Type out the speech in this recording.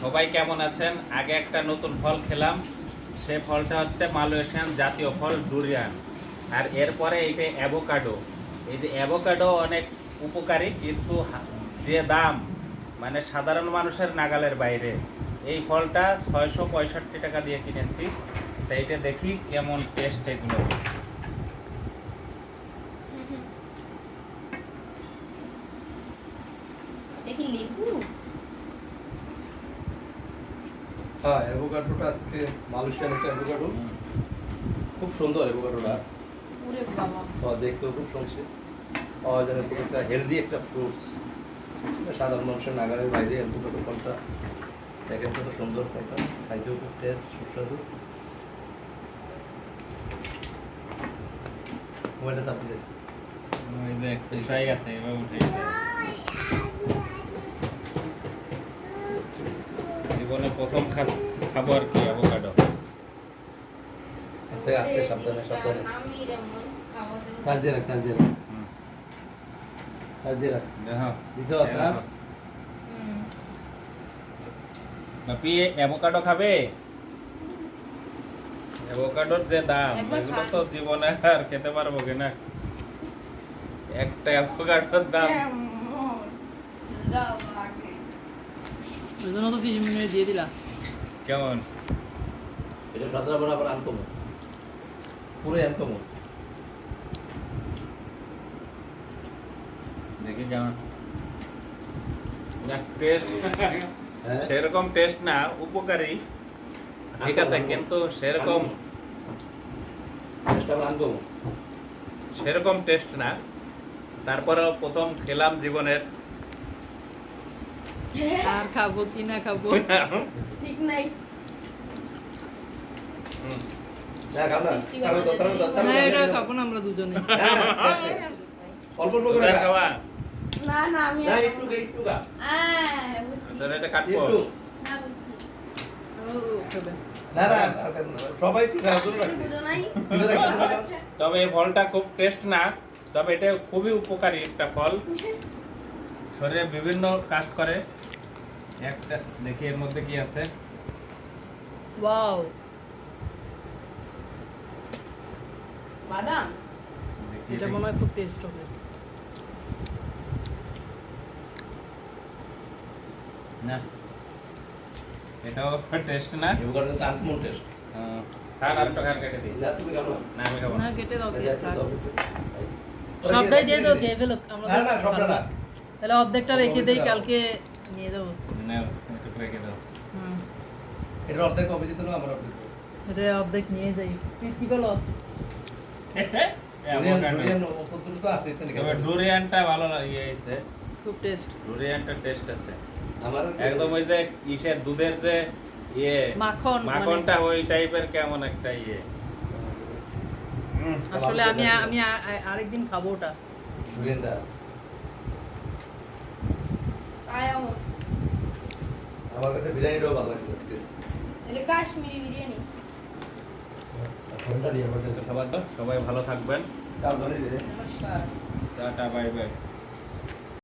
সবাই কেমন আছেন? আগে একটা নতুন ফল খেলাম। সে ফলটা হচ্ছে মালয়েশিয়ান জাতীয় ফল ডুরিয়ান আর এরপরে এইটা অ্যাভোকাডো এই যে অ্যাভোকাডো অনেক উপকারী, কিন্তু যে দাম মানে সাধারণ মানুষের নাগালের বাইরে, এই ফলটা ছয়শো পঁয়ষট্টি টাকা দিয়ে কিনেছি। তো এইটা দেখি কেমন টেস্ট এগুলো। দেখি লেবু। হ্যাঁ অ্যাভোকাডোটা আজকে মালয়েশিয়ান একটা অ্যাভোকাডো খুব সুন্দর অ্যাভোকাডোটা হ্যাঁ, দেখতেও খুব শুনছে পাওয়া যায় খুব একটা হেলদি একটা ফ্রুটস সাধারণ মানুষের নাগালের বাইরে অ্যাভোকাডো ফলটা। দেখেন কত সুন্দর ফলটা। খাইতেও খুব টেস্ট সুস্বাদু। মোবাইলটা চাপতে ওই যে হয়ে গেছে এবার উঠে গেছে। জীবনে প্রথম খাব আর কি অ্যাভোকাডো আস্তে আস্তে সাবধানে সাবধানে। খাওয়া দিয়ে রাখ দিয়ে রাখ। দিয়ে রাখ। দিছো চাপ বাপি অ্যাভোকাডো খাবে? অ্যাভোকাডোর যে দাম এগুলো তো জীবনে আর খেতে পারব কিনা একটা অ্যাভোকাডোর দাম। দাও। আগে। ওই জন্য তো ফিশ মিনিট দিয়ে দিলা। কেমন? এটা সাদা বরাবর আনকমন পুরো আনকমন দেখি কেমন। টেস্ট হ্যাঁ? সেরকম টেস্ট না উপকারী। ঠিক আছে কিন্তু সেরকম সেরকম টেস্ট না। তারপরেও প্রথম খেলাম জীবনের। আর খাব কি না খাব? ঠিক নাই। খাব না আমরা দুজনে। অল্প অল্প করে খাওয়া। না না আমি না একটু একটু এটা কাটবো। একটু। না, বুঝছি। না না। সবাই একটু। তবে এই ফলটা খুব টেস্ট না তবে এটা খুবই উপকারী একটা ফল। শরীরে বিভিন্ন কাজ করে। একটা দেখি এর মধ্যে কি আছে। ওয়াও। বাদাম? এটা মনে হয় খুব টেস্ট হবে। না। এটাও টেস্ট না। তো আনকমন টেস্ট। খান আর একটু খান কেটে দিই। না, তুমি খাও না। না আমি খাব না। না কেটে দাও। সবটাই দিয়ে দাও খেয়ে ফেলো আমরা না, না, সবটা না। তাহলে অর্ধেকটা রেখে দেই কালকে নিয়ে দেবো। অর্ধেক অভিজিৎ হলো, আমার অর্ধেক। এটা অর্ধেক নিয়ে যাই। কি বলো। ডুরিয়ানটা ভালো ইয়ে খুব টেস্ট ডুরিয়ানটা টেস্ট আছে। আমার একদম ওই যে ইসের দুধের যে ইয়ে মাখন মানে- মাখনটা ওই টাইপের কেমন একটা ইয়ে। হুম, আসলে আমি আমি আরেকদিন খাব ওটা। ডুরিয়ানটা। আয় আমার। কাছে বিরিয়ানিটাও ভালো লাগছে আজকে। এটা কাশ্মীরি বিরিয়ানি ফোনটা দিয়ে আমাদের সবাই ভালো থাকবেন চার ধরে দিলে। নমস্কার টাটা বাই বাই